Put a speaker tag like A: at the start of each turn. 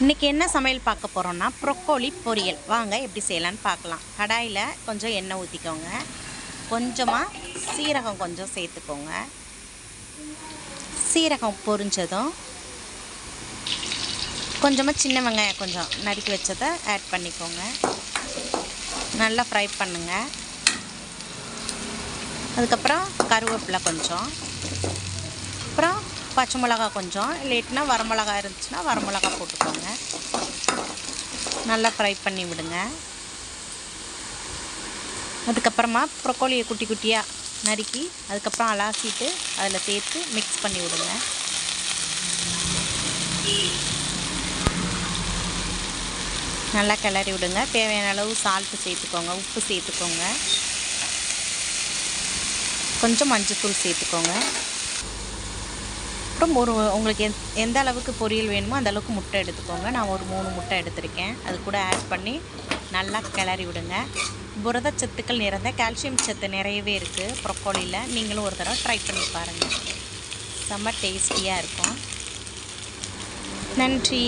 A: இன்றைக்கி என்ன சமையல் பார்க்க போகிறோன்னா ப்ரொக்கோலி பொரியல். வாங்க எப்படி செய்யலான்னு பார்க்கலாம். கடாயில் கொஞ்சம் எண்ணெய் ஊற்றிக்கோங்க கொஞ்சமாக சீரகம் கொஞ்சம் சேர்த்துக்கோங்க. சீரகம் பொரிஞ்சதும் கொஞ்சமாக சின்ன வெங்காயம் கொஞ்சம் நறுக்கி வச்சதை ஆட் பண்ணிக்கோங்க. நல்லா ஃப்ரை பண்ணுங்கள் அதுக்கப்புறம் கருவேப்பிலை கொஞ்சம். அப்புறம் பச்சை மிளகா கொஞ்சம். இல்லைட்டுனா வரமிளகா இருந்துச்சுன்னா வரமிளகா போட்டுக்கோங்க. நல்லா ஃப்ரை பண்ணி விடுங்க. அதுக்கப்புறமா ப்ரொக்கோலியை குட்டி குட்டியாக நறுக்கி அதுக்கப்புறம் அலாசிட்டு அதில் சேர்த்து மிக்ஸ் பண்ணி விடுங்க. நல்லா கிளறி விடுங்க. தேவையான அளவு சால்ட்டு சேர்த்துக்கோங்க. உப்பு சேர்த்துக்கோங்க. கொஞ்சம் மஞ்சத்தூள் சேர்த்துக்கோங்க. அப்புறம் ஒரு உங்களுக்கு எந் எந்த அளவுக்கு பொரியல் வேணுமோ அந்த அளவுக்கு முட்டை எடுத்துக்கோங்க. நான் ஒரு மூணு முட்டை எடுத்திருக்கேன். அது கூட ஆட் பண்ணி நல்லா கிளறி விடுங்க. புரதச்சத்துக்கள் நிறைந்த கால்சியம் சத்து நிறையவே இருக்குது ப்ரொக்கோலியில் நீங்களும் ஒரு தடவை ட்ரை பண்ணி பாருங்கள் செம்ம டேஸ்டியாக இருக்கும். நன்றி.